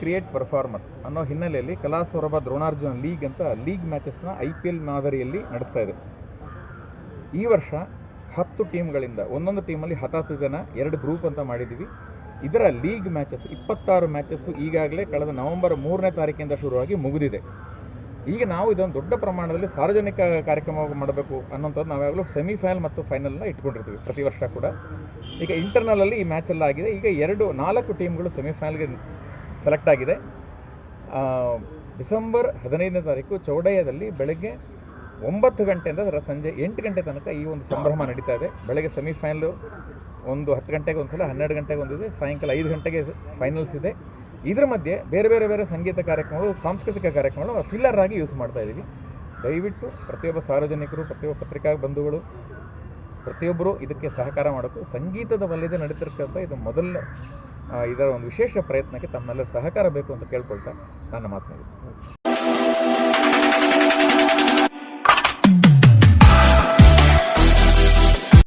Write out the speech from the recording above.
Create performers ಅನ್ನೋ ಹಿನ್ನೆಲೆಯಲ್ಲಿ ಕಲಾ ಸೌರಭ Dronarjuna league ಅಂತ ಲೀಗ್ ಮ್ಯಾಚಸ್ನ ಐ ಪಿ ಎಲ್ ಮಾದರಿಯಲ್ಲಿ ನಡೆಸ್ತಾ ಇದೆ. ಈ ವರ್ಷ ಹತ್ತು ಟೀಮ್ಗಳಿಂದ ಒಂದೊಂದು ಟೀಮಲ್ಲಿ ಹತ್ತತ್ತು ಜನ ಎರಡು ಗ್ರೂಪ್ ಅಂತ ಮಾಡಿದ್ದೀವಿ. ಇದರ ಲೀಗ್ ಮ್ಯಾಚಸ್ ಇಪ್ಪತ್ತಾರು ಮ್ಯಾಚಸ್ಸು ಈಗಾಗಲೇ ಕಳೆದ ನವೆಂಬರ್ ಮೂರನೇ ತಾರೀಕಿಂದ ಶುರುವಾಗಿ ಮುಗಿದಿದೆ. ಈಗ ನಾವು ಇದೊಂದು ದೊಡ್ಡ ಪ್ರಮಾಣದಲ್ಲಿ ಸಾರ್ವಜನಿಕ ಕಾರ್ಯಕ್ರಮವಾಗಿ ಮಾಡಬೇಕು ಅನ್ನೋಂಥದ್ದು ನಾವ್ಯಾಗಲೂ ಸೆಮಿಫೈನಲ್ ಮತ್ತು ಫೈನಲ್ನ ಇಟ್ಕೊಂಡಿರ್ತೀವಿ ಪ್ರತಿ ವರ್ಷ ಕೂಡ. ಈಗ ಇಂಟರ್ನಲಲ್ಲಿ ಈ ಮ್ಯಾಚೆಲ್ಲ ಆಗಿದೆ. ಈಗ ಎರಡು ನಾಲ್ಕು ಟೀಮ್ಗಳು ಸೆಮಿಫೈನಲ್ಗೆ ಸೆಲೆಕ್ಟ್ ಆಗಿದೆ. ಡಿಸೆಂಬರ್ ಹದಿನೈದನೇ ತಾರೀಕು ಚೌಡಯ್ಯದಲ್ಲಿ ಬೆಳಗ್ಗೆ ಒಂಬತ್ತು ಗಂಟೆಯಿಂದ ಅದರ ಸಂಜೆ ಎಂಟು ಗಂಟೆ ತನಕ ಈ ಒಂದು ಸಂಭ್ರಮ ನಡೀತಾ ಇದೆ. ಬೆಳಗ್ಗೆ ಸೆಮಿಫೈನಲು ಒಂದು ಹತ್ತು ಗಂಟೆಗೆ ಒಂದು ಸಲ ಹನ್ನೆರಡು ಗಂಟೆಗೆ ಒಂದಿದೆ ಸಾಯಂಕಾಲ ಐದು ಗಂಟೆಗೆ ಫೈನಲ್ಸ್ ಇದೆ. ಇದರ ಮಧ್ಯೆ ಬೇರೆ ಬೇರೆ ಬೇರೆ ಸಂಗೀತ ಕಾರ್ಯಕ್ರಮಗಳು, ಸಾಂಸ್ಕೃತಿಕ ಕಾರ್ಯಕ್ರಮಗಳು ಫಿಲ್ಲರ್ ಆಗಿ ಯೂಸ್ ಮಾಡ್ತಾ ಇದ್ದೀವಿ ದಯವಿಟ್ಟು ಪ್ರತಿಯೊಬ್ಬ ಸಾರ್ವಜನಿಕರು, ಪ್ರತಿಯೊಬ್ಬ ಪತ್ರಿಕಾ ಬಂಧುಗಳು, ಪ್ರತಿಯೊಬ್ಬರು ಇದಕ್ಕೆ ಸಹಕಾರ ಮಾಡೋಕ್ಕೂ, ಸಂಗೀತದ ವಲಯದ ನಡೀತಿರ್ತಕ್ಕಂಥ ಇದು ಮೊದಲ ಇದರ ಒಂದು ವಿಶೇಷ ಪ್ರಯತ್ನಕ್ಕೆ ತಮ್ಮೆಲ್ಲರ ಸಹಕಾರ ಬೇಕು ಅಂತ ಕೇಳ್ಕೊಳ್ತಾ ನನ್ನ ಮಾತು ಮುಗಿಸ್ತೀನಿ.